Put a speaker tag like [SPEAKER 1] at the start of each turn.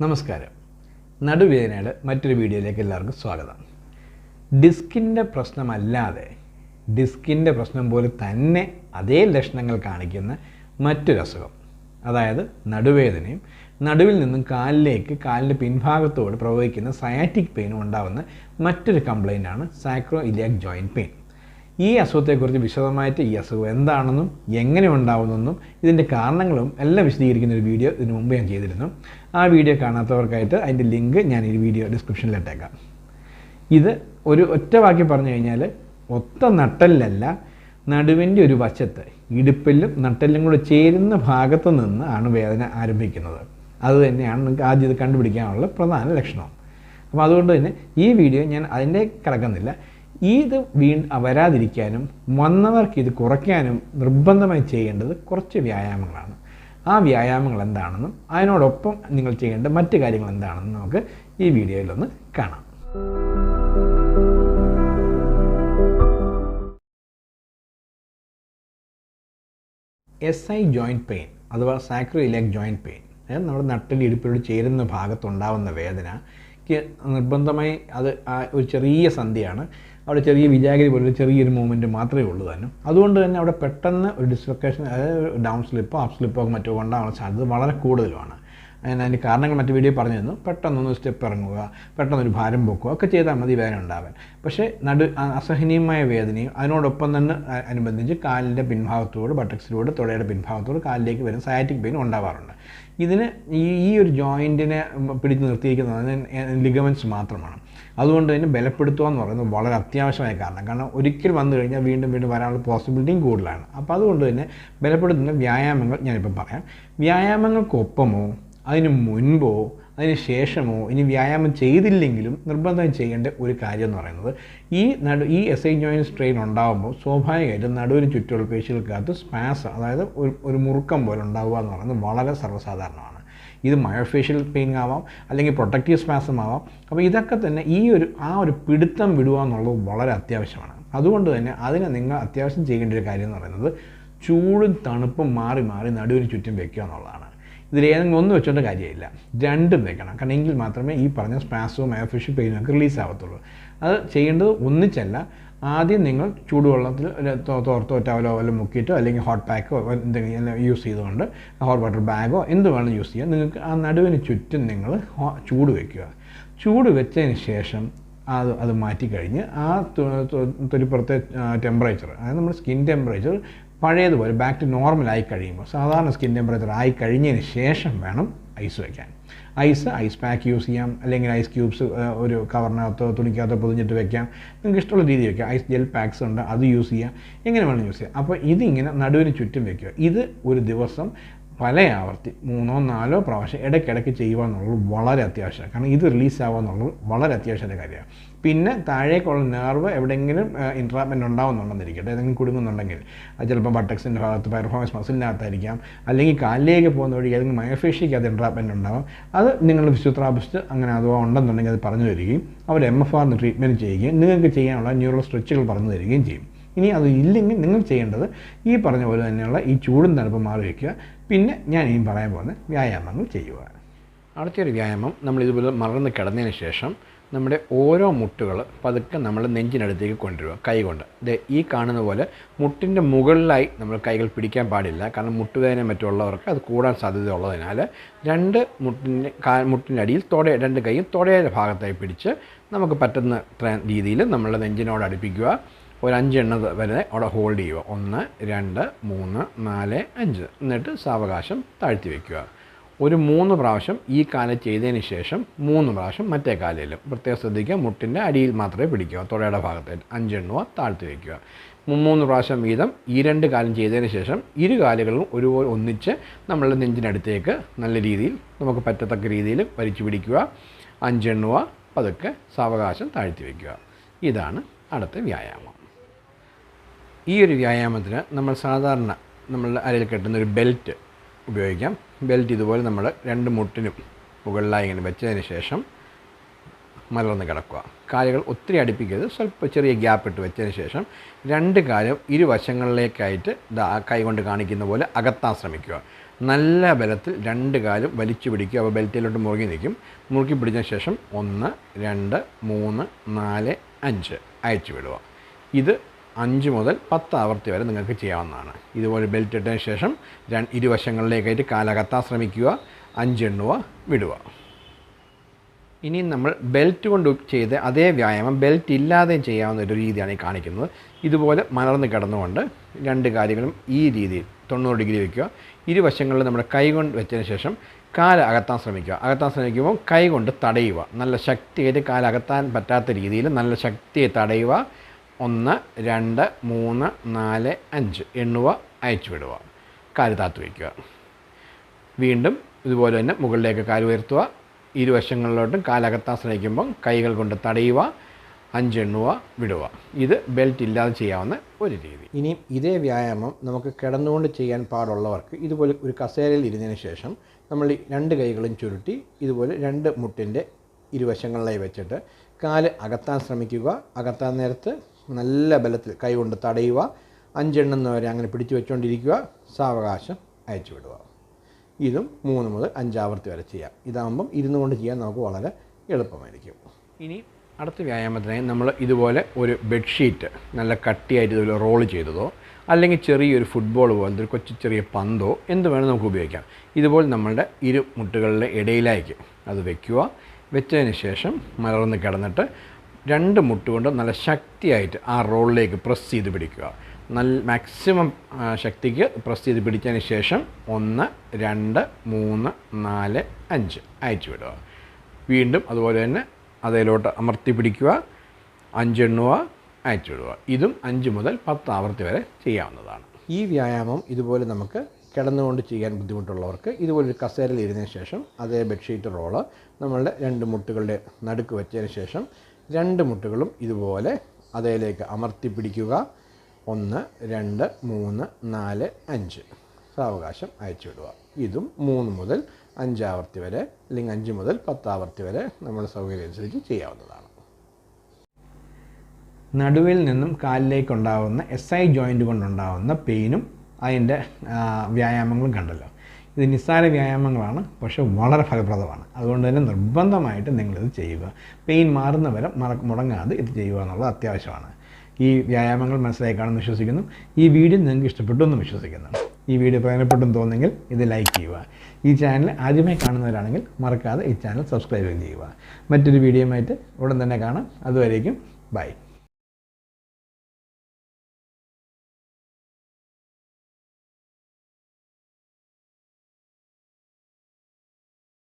[SPEAKER 1] നമസ്കാരം. നടുവേദനയുടെ മറ്റൊരു വീഡിയോയിലേക്ക് എല്ലാവർക്കും സ്വാഗതം. ഡിസ്കിന്റെ പ്രശ്നമല്ലാതെ ഡിസ്കിന്റെ പ്രശ്നം പോലെ തന്നെ അതേ ലക്ഷണങ്ങൾ കാണിക്കുന്ന മറ്റൊരു അസുഖം. അതായത് നടുവേദനയും നടുവിൽ നിന്നും കാലിലേക്ക് കാലിന്റെ പിൻഭാഗത്തോട് പ്രവഹിക്കുന്ന സയാറ്റിക് പെയിനും ഉണ്ടാകുന്ന മറ്റൊരു കംപ്ലൈന്റാണ് സാക്രോ ഇലിയാക് ജോയിന്റ് പെയിൻ ഈ അസുഖത്തെക്കുറിച്ച് വിശദമായിട്ട് ഈ അസുഖം എന്താണെന്നും എങ്ങനെ ഉണ്ടാവുന്നെന്നും ഇതിന്റെ കാരണങ്ങളും എല്ലാം വിശദീകരിക്കുന്ന ഒരു വീഡിയോ ഇതിനു മുമ്പ് ഞാൻ ചെയ്തിരുന്നു. ആ വീഡിയോ കാണാത്തവർക്കായിട്ട് അതിന്റെ ലിങ്ക് ഞാൻ ഈ വീഡിയോ ഡിസ്ക്രിപ്ഷനിൽ ഇട്ടേക്കാം. ഇത് ഒരു ഒറ്റ വാക്കി പറഞ്ഞു കഴിഞ്ഞാൽ ഒത്ത നട്ടലിലല്ല നടുവിന്റെ ഒരു വശത്ത് ഇടുപ്പിലും നട്ടലിലും കൂടെ ചേരുന്ന ഭാഗത്തു നിന്ന് ആണ് വേദന ആരംഭിക്കുന്നത്. അത് തന്നെയാണ് നിങ്ങൾക്ക് ആദ്യം ഇത് കണ്ടുപിടിക്കാനുള്ള പ്രധാന ലക്ഷണം. അപ്പോൾ അതുകൊണ്ട് തന്നെ ഈ വീഡിയോ ഞാൻ അതിന്റെ കിടക്കുന്നില്ല ഇത് വീ വരാതിരിക്കാനും വന്നവർക്ക് ഇത് കുറയ്ക്കാനും നിർബന്ധമായി ചെയ്യേണ്ടത് കുറച്ച് വ്യായാമങ്ങളാണ്. ആ വ്യായാമങ്ങൾ എന്താണെന്നും അതിനോടൊപ്പം നിങ്ങൾ ചെയ്യേണ്ട മറ്റ് കാര്യങ്ങൾ എന്താണെന്നും നമുക്ക് ഈ വീഡിയോയിലൊന്ന് കാണാം. എസ് ഐ ജോയിന്റ് പെയിൻ അഥവാ സാക്രോ ഇലക് ജോയിന്റ് പെയിൻ നമ്മുടെ നട്ടിൽ ഇടുപ്പിലോട് ചേരുന്ന ഭാഗത്തുണ്ടാവുന്ന വേദന ക്ക് നിർബന്ധമായി അത് ഒരു ചെറിയ സന്ധ്യയാണ്. അവിടെ ചെറിയ വിജാഗിരി പോലെ ചെറിയൊരു മൂവ്മെന്റ് മാത്രമേ ഉള്ളൂ തന്നെ. അതുകൊണ്ട് തന്നെ അവിടെ പെട്ടെന്ന് ഒരു ഡിസ്ലൊക്കേഷൻ അതായത് ഡൗൺ സ്ലിപ്പോ അപ്പ് സ്ലിപ്പോ മറ്റോ ഉണ്ടാകാനുള്ള സാധ്യത വളരെ കൂടുതലുമാണ്. അതിന്റെ കാരണങ്ങൾ മറ്റു വീഡിയോ പറഞ്ഞു തന്നു. പെട്ടെന്നൊന്ന് സ്റ്റെപ്പ് ഇറങ്ങുക പെട്ടെന്നൊരു ഭാരം പൊക്കുക ഒക്കെ ചെയ്താൽ മതി വേദന ഉണ്ടാവാൻ. പക്ഷേ നടു അസഹനീയമായ വേദനയും അതിനോടൊപ്പം തന്നെ അനുബന്ധിച്ച് കാലിന്റെ പിൻഭാഗത്തോട് ബട്ടക്സിലൂടെ തുടയുടെ പിൻഭാഗത്തോട് കാലിലേക്ക് വരുന്ന സയാറ്റിക് പെയിൻ ഉണ്ടാവാറുണ്ട്. ഇതിന് ഈ ഈ ഒരു ജോയിന്റിനെ പിടിച്ച് നിർത്തിയിരിക്കുന്നത് ലിഗമെന്റ്സ് മാത്രമാണ്. അതുകൊണ്ട് തന്നെ ബലപ്പെടുത്തുക എന്ന് പറയുന്നത് വളരെ അത്യാവശ്യമായ കാരണം. കാരണം ഒരിക്കൽ വന്നു കഴിഞ്ഞാൽ വീണ്ടും വീണ്ടും വരാനുള്ള പോസിബിലിറ്റിയും കൂടുതലാണ്. അപ്പോൾ അതുകൊണ്ട് തന്നെ ബലപ്പെടുത്തുന്ന വ്യായാമങ്ങൾ ഞാനിപ്പോൾ പറയാം. വ്യായാമങ്ങൾക്കൊപ്പമോ അതിന് മുൻപോ അതിന് ശേഷമോ ഇനി വ്യായാമം ചെയ്തില്ലെങ്കിലും നിർബന്ധം ചെയ്യേണ്ട ഒരു കാര്യം എന്ന് പറയുന്നത് ഈ നടു ഈ എസ് ഐ ജോയിൻസ് സ്ട്രെയിൻ ഉണ്ടാകുമ്പോൾ സ്വാഭാവികമായിട്ടും നടുവിന് ചുറ്റുമുള്ള പേശികൾക്കകത്ത് സ്പാസ് അതായത് ഒരു ഒരു മുറുക്കം പോലെ ഉണ്ടാവുക എന്ന് പറയുന്നത് വളരെ സർവസാധാരണമാണ്. ഇത് മയോഫേഷ്യൽ പെയിൻ ആവാം അല്ലെങ്കിൽ പ്രൊട്ടക്റ്റീവ് സ്പാസം ആവാം. അപ്പോൾ ഇതൊക്കെ തന്നെ ഈ ഒരു ആ ഒരു പിടുത്തം വിടുക എന്നുള്ളത് വളരെ അത്യാവശ്യമാണ്. അതുകൊണ്ട് തന്നെ അതിനെ നിങ്ങൾ അത്യാവശ്യം ചെയ്യേണ്ട ഒരു കാര്യം എന്ന് പറയുന്നത് ചൂടും തണുപ്പും മാറി മാറി നടുവിന് ചുറ്റും വെക്കുക എന്നുള്ളതാണ്. ഇതിലേതെങ്കിലും ഒന്ന് വെച്ചുകൊണ്ട് കാര്യമില്ല. രണ്ടും വെക്കണം. കാരണം എങ്കിൽ മാത്രമേ ഈ പറഞ്ഞ സ്പാസവും മയോഫിഷ്യൽ പെയിനും ഒക്കെ റിലീസ് ആവത്തുള്ളൂ. അത് ചെയ്യേണ്ടത് ഒന്നിച്ചല്ല ആദ്യം നിങ്ങൾ ചൂടുവെള്ളത്തിൽ തോർത്തോ ടവലോ വല്ല മുക്കിയിട്ടോ അല്ലെങ്കിൽ ഹോട്ട് പാക്കോ എന്തെങ്കിലും യൂസ് ചെയ്തുകൊണ്ട് ഹോട്ട് വാട്ടർ ബാഗോ എന്ത് വേണം യൂസ് ചെയ്യുക നിങ്ങൾക്ക് ആ നടുവിന് ചുറ്റും നിങ്ങൾ ചൂട് വയ്ക്കുക ചൂട് വെച്ചതിന് ശേഷം അത് അത് മാറ്റിക്കഴിഞ്ഞ് ആ തൊലിപ്പുറത്തെ ടെമ്പറേച്ചർ അതായത് നമ്മുടെ സ്കിൻ ടെമ്പറേച്ചർ പഴയതുപോലെ ബാക്ക് ടു നോർമൽ ആയി കഴിയുമ്പോൾ സാധാരണ സ്കിൻ ടെമ്പറേച്ചർ ആയി കഴിഞ്ഞതിന് ശേഷം വേണം ഐസ് വയ്ക്കാൻ ഐസ് ഐസ് പാക്ക് യൂസ് ചെയ്യാം. അല്ലെങ്കിൽ ഐസ് ക്യൂബ്സ് ഒരു കവറിനകത്തോ തുണിക്കകത്തോ പൊതിഞ്ഞിട്ട് വെക്കാം. നിങ്ങൾക്ക് ഇഷ്ടമുള്ള രീതി വെക്കാം. ഐസ് ജെൽ പാക്സ് ഉണ്ട് അത് യൂസ് ചെയ്യാം. എങ്ങനെ വേണം യൂസ് ചെയ്യാം. അപ്പോൾ ഇതിങ്ങനെ നടുവിന് ചുറ്റും വെക്കുക. ഇത് ഒരു ദിവസം പല ആവർത്തി മൂന്നോ നാലോ പ്രാവശ്യം ഇടയ്ക്കിടയ്ക്ക് ചെയ്യുക എന്നുള്ളത് വളരെ അത്യാവശ്യമാണ്. കാരണം ഇത് റിലീസ് ആവുക എന്നുള്ളത് വളരെ അത്യാവശ്യമായ കാര്യമാണ്. പിന്നെ താഴേക്കുള്ള നെർവ് എവിടെയെങ്കിലും ഇൻട്രാപ്മെന്റ് ഉണ്ടാവുന്നുണ്ടെന്നിരിക്കട്ടെ ഏതെങ്കിലും കുടുങ്ങുന്നുണ്ടെങ്കിൽ അത് ചിലപ്പോൾ ബട്ടക്സിന്റെ ഭാഗത്ത് പെർഫോമൻസ് മസിലിനകത്തായിരിക്കാം അല്ലെങ്കിൽ കാലിലേക്ക് പോകുന്ന വഴി ഏതെങ്കിലും മയോഫേഷ്യയ്ക്ക് അത് ഇൻട്രാപ്മെന്റ് ഉണ്ടാവും അത് നിങ്ങൾ ഫിസിയോതെറാപ്പിസ്റ്റ് അങ്ങനെ അഥവാ ഉണ്ടെന്നുണ്ടെങ്കിൽ അത് പറഞ്ഞു തരികയും അവർ എം എഫ് ആറിന് ട്രീറ്റ്മെന്റ് ചെയ്യുകയും നിങ്ങൾക്ക് ചെയ്യാനുള്ള ന്യൂറോ സ്ട്രെച്ചുകൾ പറഞ്ഞു തരികയും ചെയ്യും. ഇനി അത് ഇല്ലെങ്കിൽ നിങ്ങൾ ചെയ്യേണ്ടത് ഈ പറഞ്ഞ പോലെ തന്നെയുള്ള ഈ ചൂടും തണുപ്പ് മാറി വയ്ക്കുക പിന്നെ ഞാൻ ഇനിയും പറയാൻ പോകുന്ന വ്യായാമങ്ങൾ ചെയ്യുക. അടുത്തൊരു വ്യായാമം നമ്മൾ ഇതുപോലെ മറന്ന് കിടന്നതിന് ശേഷം നമ്മുടെ ഓരോ മുട്ടുകൾ പതുക്കെ നമ്മൾ നെഞ്ചിനടുത്തേക്ക് കൊണ്ടുവരിക. കൈ കൊണ്ട്. ഇത് ഈ കാണുന്ന പോലെ മുട്ടിന്റെ മുകളിലായി നമ്മൾ കൈകൾ പിടിക്കാൻ പാടില്ല. കാരണം മുട്ടുവേദന മറ്റുള്ളവർക്ക് അത് കൂടാൻ സാധ്യത സാധ്യതയുള്ളതിനാൽ രണ്ട് മുട്ടിന്റെ കാ മുട്ടിന്റെ അടിയിൽ തൊട രണ്ട് കൈയും തൊടയുടെ ഭാഗത്തായി പിടിച്ച് നമുക്ക് പറ്റുന്ന രീതിയിൽ നമ്മൾ നെഞ്ചിനോട് അടുപ്പിക്കുക. ഒരു വരെ അവിടെ ഹോൾഡ് ചെയ്യുക. ഒന്ന് രണ്ട് മൂന്ന് നാല് അഞ്ച്. എന്നിട്ട് സാവകാശം താഴ്ത്തി വയ്ക്കുക ഒരു മൂന്ന് പ്രാവശ്യം ഈ കാല ചെയ്തതിന് ശേഷം മൂന്ന് പ്രാവശ്യം മറ്റേ കാലിലും പ്രത്യേകം ശ്രദ്ധിക്കുക മുട്ടിന്റെ അടിയിൽ മാത്രമേ പിടിക്കുക. തുടയുടെ ഭാഗത്തായിട്ട് അഞ്ചെണ്ണുക താഴ്ത്തി വയ്ക്കുക മൂന്ന് പ്രാവശ്യം വീതം ഈ രണ്ട് കാലം ചെയ്തതിന് ശേഷം ഇരു കാലുകളും ഒരുപോലെ ഒന്നിച്ച് നമ്മളുടെ നെഞ്ചിനടുത്തേക്ക് നല്ല രീതിയിൽ നമുക്ക് പറ്റത്തക്ക രീതിയിൽ വലിച്ചു പിടിക്കുക. അഞ്ചെണ്ണുക പതുക്കെ സാവകാശം താഴ്ത്തി വയ്ക്കുക ഇതാണ് അടുത്ത വ്യായാമം. ഈ ഒരു വ്യായാമത്തിന് നമ്മൾ സാധാരണ നമ്മൾ അരയിൽ കെട്ടുന്ന ഒരു ബെൽറ്റ് ഉപയോഗിക്കാം. ബെൽറ്റ് ഇതുപോലെ നമ്മൾ രണ്ട് മുട്ടിനും മുകളിലായി ഇങ്ങനെ വെച്ചതിന് ശേഷം മലർന്ന് കിടക്കുക. കാലുകൾ ഒത്തിരി അടുപ്പിക്കരുത്. സ്വല്പം ചെറിയ ഗ്യാപ്പ് ഇട്ട് വെച്ചതിന് ശേഷം രണ്ട് കാലും ഇരുവശങ്ങളിലേക്കായിട്ട് കൈ കൊണ്ട് കാണിക്കുന്ന പോലെ അകത്താൻ ശ്രമിക്കുക. നല്ല ബലത്തിൽ രണ്ട് കാലും വലിച്ചു പിടിക്കുക. അപ്പോൾ ബെൽറ്റിലോട്ട് മുറുകി നിൽക്കും. മുറുക്കി പിടിച്ചതിന് ശേഷം ഒന്ന് രണ്ട് മൂന്ന് നാല് അഞ്ച് അയച്ചു വിടുക. ഇത് അഞ്ച് മുതൽ പത്ത് ആവർത്തി വരെ നിങ്ങൾക്ക് ചെയ്യാവുന്നതാണ്. ഇതുപോലെ ബെൽറ്റ് ഇട്ടതിന് ശേഷം ഇരുവശങ്ങളിലേക്കായിട്ട് കാലകത്താൻ ശ്രമിക്കുക അഞ്ച് എണ്ണുക വിടുക. ഇനി നമ്മൾ ബെൽറ്റ് കൊണ്ട് ചെയ്ത് അതേ വ്യായാമം ബെൽറ്റ് ഇല്ലാതെയും ചെയ്യാവുന്ന ഒരു രീതിയാണ് ഈ കാണിക്കുന്നത്. ഇതുപോലെ മലർന്ന് കിടന്നുകൊണ്ട് രണ്ട് കാര്യങ്ങളും ഈ രീതിയിൽ തൊണ്ണൂറ് ഡിഗ്രി വയ്ക്കുക ഇരുവശങ്ങളിൽ നമ്മുടെ കൈ കൊണ്ട് വെച്ചതിന് ശേഷം കാല അകത്താൻ ശ്രമിക്കുക. അകത്താൻ ശ്രമിക്കുമ്പോൾ കൈ കൊണ്ട് തടയുക. നല്ല ശക്തിയായിട്ട് കാലകത്താൻ പറ്റാത്ത രീതിയിൽ നല്ല ശക്തിയെ തടയുക. ഒന്ന് രണ്ട് മൂന്ന് നാല് അഞ്ച് എണ്ണുക അയച്ചു വിടുക. കാൽ താത്തു വയ്ക്കുക. വീണ്ടും ഇതുപോലെ തന്നെ മുകളിലേക്ക് കാൽ ഉയർത്തുക. ഇരുവശങ്ങളിലോട്ടും കാലകത്താൻ ശ്രമിക്കുമ്പം കൈകൾ കൊണ്ട് തടയുക. അഞ്ചെണ്ണുക വിടുക. ഇത് ബെൽറ്റ് ഇല്ലാതെ ചെയ്യാവുന്ന ഒരു രീതി. ഇനിയും ഇതേ വ്യായാമം നമുക്ക് കിടന്നുകൊണ്ട് ചെയ്യാൻ പാടുള്ളവർക്ക് ഇതുപോലെ ഒരു കസേരയിൽ ഇരുന്നതിന് ശേഷം നമ്മൾ രണ്ട് കൈകളും ചുരുട്ടി ഇതുപോലെ രണ്ട് മുട്ടിന്റെ ഇരുവശങ്ങളിലായി വെച്ചിട്ട് കാൽ അകത്താൻ ശ്രമിക്കുക. അകത്താൻ നേരത്ത് നല്ല ബലത്തിൽ കൈ കൊണ്ട് തടയുക. അഞ്ചെണ്ണം വരെ അങ്ങനെ പിടിച്ചു വെച്ചുകൊണ്ടിരിക്കുക സാവകാശം അയച്ചു വിടുക. ഇതും മൂന്ന് മുതൽ അഞ്ചാവർത്തി വരെ ചെയ്യാം. ഇതാകുമ്പം ഇരുന്നു കൊണ്ട് ചെയ്യാൻ നമുക്ക് വളരെ എളുപ്പമായിരിക്കും. ഇനി അടുത്ത വ്യായാമത്തിനായി നമ്മൾ ഇതുപോലെ ഒരു ബെഡ്ഷീറ്റ് നല്ല കട്ടിയായിട്ട് ഇതുപോലെ റോൾ ചെയ്തതോ അല്ലെങ്കിൽ ചെറിയൊരു ഫുട്ബോൾ പോലത്തെ ഒരു കൊച്ചു ചെറിയ പന്തോ എന്ത് വേണം നമുക്ക് ഉപയോഗിക്കാം. ഇതുപോലെ നമ്മളുടെ ഇരു മുട്ടുകളുടെ ഇടയിലായിരിക്കും അത് വെക്കുക. വെച്ചതിന് ശേഷം മലർന്ന് കിടന്നിട്ട് രണ്ട് മുട്ടുകൊണ്ട് നല്ല ശക്തിയായിട്ട് ആ റോളിലേക്ക് പ്രസ് ചെയ്ത് പിടിക്കുക. നല്ല മാക്സിമം ശക്തിക്ക് പ്രസ് ചെയ്ത് പിടിച്ചതിന് ശേഷം ഒന്ന് രണ്ട് മൂന്ന് നാല് അഞ്ച് അയച്ചു വിടുക. വീണ്ടും അതുപോലെ തന്നെ അതിലോട്ട് അമർത്തി പിടിക്കുക. അഞ്ച് അഞ്ചെണ്ണുക അയച്ചു വിടുക. ഇതും അഞ്ച് മുതൽ പത്ത് ആവർത്തി വരെ ചെയ്യാവുന്നതാണ്. ഈ വ്യായാമം ഇതുപോലെ നമുക്ക് കിടന്നുകൊണ്ട് ചെയ്യാൻ ബുദ്ധിമുട്ടുള്ളവർക്ക് ഇതുപോലെ ഒരു കസേരയിൽ ഇരുന്നതിന് ശേഷം അതേ ബെഡ്ഷീറ്റ് റോൾ നമ്മളുടെ രണ്ട് മുട്ടുകളുടെ നടുക്ക് വെച്ചതിന് ശേഷം രണ്ട് മുട്ടുകളും ഇതുപോലെ അതേലേക്ക് അമർത്തി പിടിക്കുക. ഒന്ന് രണ്ട് മൂന്ന് നാല് അഞ്ച്. സാവകാശം അയച്ചു വിടുക. ഇതും മൂന്ന് മുതൽ അഞ്ചാവർത്തി വരെ അല്ലെങ്കിൽ അഞ്ച് മുതൽ പത്താവർത്തി വരെ നമ്മൾ സൗകര്യം അനുസരിച്ച് ചെയ്യാവുന്നതാണ്. നടുവിൽ നിന്നും കാലിലേക്കുണ്ടാവുന്ന എസ് ഐ ജോയിന്റ് കൊണ്ടുണ്ടാവുന്ന പെയിനും അതിന്റെ വ്യായാമങ്ങളും കണ്ടല്ലോ. ഇത് നിസ്സാര വ്യായാമങ്ങളാണ് പക്ഷെ വളരെ ഫലപ്രദമാണ്. അതുകൊണ്ട് തന്നെ നിർബന്ധമായിട്ട് നിങ്ങളിത് ചെയ്യുക. പെയിൻ മാറുന്നവരെ മറ മുടങ്ങാതെ ഇത് ചെയ്യുക എന്നുള്ളത് അത്യാവശ്യമാണ്. ഈ വ്യായാമങ്ങൾ മനസ്സിലായി കാണുമെന്ന് വിശ്വസിക്കുന്നു. ഈ വീഡിയോ നിങ്ങൾക്ക് ഇഷ്ടപ്പെട്ടു എന്ന് വിശ്വസിക്കുന്നു. ഈ വീഡിയോ പ്രയോജനപ്പെട്ടെന്ന് തോന്നുന്നെങ്കിൽ ഇത് ലൈക്ക് ചെയ്യുക. ഈ ചാനൽ ആദ്യമായി കാണുന്നവരാണെങ്കിൽ മറക്കാതെ ഈ ചാനൽ സബ്സ്ക്രൈബ് ചെയ്യുക. മറ്റൊരു വീഡിയോയുമായിട്ട് ഉടൻ തന്നെ കാണാം. അതുവരേക്കും ബൈ.